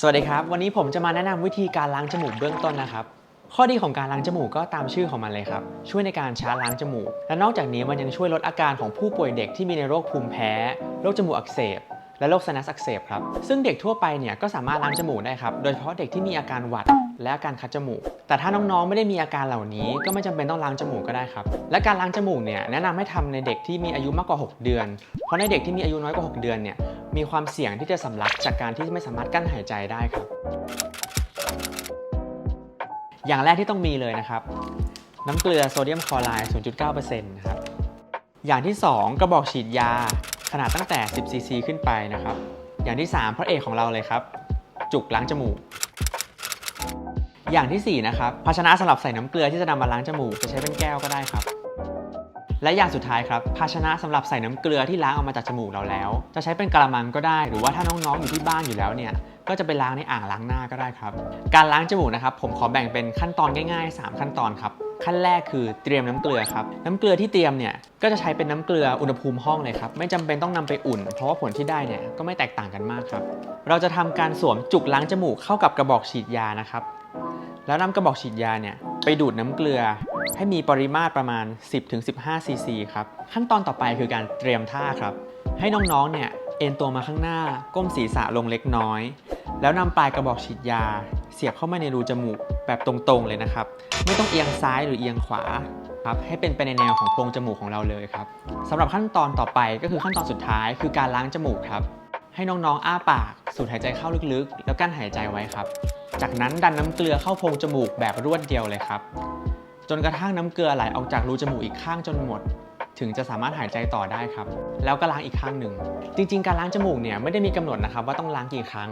สวัสดีครับ วันนี้ผมจะมาแนะนำวิธีการล้างจมูกเบื้องต้นนะครับ ข้อดีของการล้างจมูกก็ตามชื่อของมันเลยครับ ช่วยในการช้าล้างจมูก และนอกจากนี้มันยังช่วยลดอาการของผู้ป่วยเด็กที่มีในโรคภูมิแพ้ โรคจมูกอักเสบ และโรคไซนัสอักเสบครับ ซึ่งเด็กทั่วไปเนี่ยก็สามารถล้างจมูกได้ครับ โดยเฉพาะเด็กที่มีอาการหวัด และการคัดจมูก แต่ถ้าน้องๆ ไม่ได้มีอาการเหล่านี้ก็ไม่จำเป็นต้องล้างจมูกก็ได้ครับ และการล้างจมูกเนี่ยแนะนำให้ทำในเด็กที่มีอายุมากกว่า 6 เดือน เพราะในเด็กที่มีอายุน้อยกว่า 6 เดือนเนี่ยมีความเสี่ยงที่จะสำลักจากการที่ไม่สามารถกั้นหายใจได้ครับ อย่างแรกที่ต้องมีเลยนะครับ น้ำเกลือโซเดียมคลอไรด์ 0.9%นะครับ อย่างที่ 2 กระบอกฉีดยาขนาดตั้งแต่ 10ซีซีขึ้นไปนะครับ อย่างที่ 3 พระเอกของเราเลยครับ จุกล้างจมูก อย่างทีสี่ 4 นะครับ ภาชนะสำหรับใส่น้ำเกลือที่จะนำมาล้างจมูกจะใช้เป็นแก้วก็ได้ครับ และอย่างสุดท้ายครับ ภาชนะสำหรับใส่น้ำเกลือที่ล้างออกมาจากจมูกเราแล้ว จะใช้เป็นกระมังก็ได้ หรือว่าถ้าน้องๆอยู่ที่บ้านอยู่แล้วเนี่ยก็จะไปล้างในอ่างล้างหน้าก็ได้ครับ การล้างจมูกนะครับ ผมขอแบ่งเป็นขั้นตอนง่ายๆ 3 ขั้นตอนครับ ขั้นแรกคือเตรียมน้ำเกลือครับ น้ำเกลือที่เตรียมเนี่ยก็จะใช้เป็นน้ำเกลืออุณหภูมิห้องเลยครับ ไม่จำเป็นต้องนำไปอุ่น เพราะว่าผลที่ได้เนี่ยก็ไม่แตกต่างกันมากครับ เราจะทำการสวมจุกล้างจมูกเข้ากับกระบอกฉีดยานะครับ แล้วนำกระบอกฉีดยาเนี่ยไปดูดน้ำเกลือ ให้มีปริมาตรประมาณ 10-15 ซีซีครับขั้นตอนต่อไปคือการเตรียมท่าครับ ให้น้องๆเนี่ยเอ็นตัวมาข้างหน้า ก้มศีรษะลงเล็กน้อย แล้วนำปลายกระบอกฉีดยา เสียบเข้ามาในรูจมูกแบบตรงๆเลยนะครับ ไม่ต้องเอียงซ้ายหรือเอียงขวาครับให้เป็นไปในแนวของโพรงจมูกของเราเลยครับสำหรับขั้นตอนต่อไปก็คือขั้นตอนสุดท้ายคือการล้างจมูกครับ ให้น้องๆ อ้าปาก สูดหายใจเข้าลึกๆ แล้วกั้นหายใจไว้ครับ จากนั้นดันน้ำเกลือเข้าโพรงจมูกแบบรวดเดียวเลยครับ จนกระทั่งน้ำเกลือไหลออกจากรูจมูกอีกข้างจนหมด ถึงจะสามารถหายใจต่อได้ครับ แล้วก็ล้างอีกข้างหนึ่ง จริง ๆ การล้างจมูกเนี่ยไม่ได้มีกำหนดนะครับว่าต้องล้างกี่ครั้ง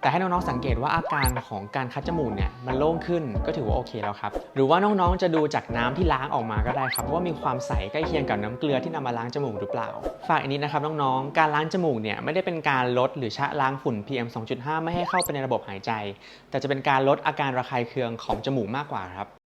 แต่ให้น้องๆสังเกตว่าอาการของการคัดจมูกเนี่ยมันโล่งขึ้นก็ถือว่าโอเคแล้วครับ หรือว่าน้องๆจะดูจากน้ำที่ล้างออกมาก็ได้ครับว่ามีความใสใกล้เคียงกับน้ำเกลือที่นำมาล้างจมูกหรือเปล่า ฝากอันนี้นะครับน้องๆ การล้างจมูกเนี่ยไม่ได้เป็นการลดหรือชะล้างฝุ่น PM 2.5 ไม่ให้เข้าไปในระบบหายใจ แต่จะเป็นการลดอาการระคายเคืองของจมูกมากกว่าครับ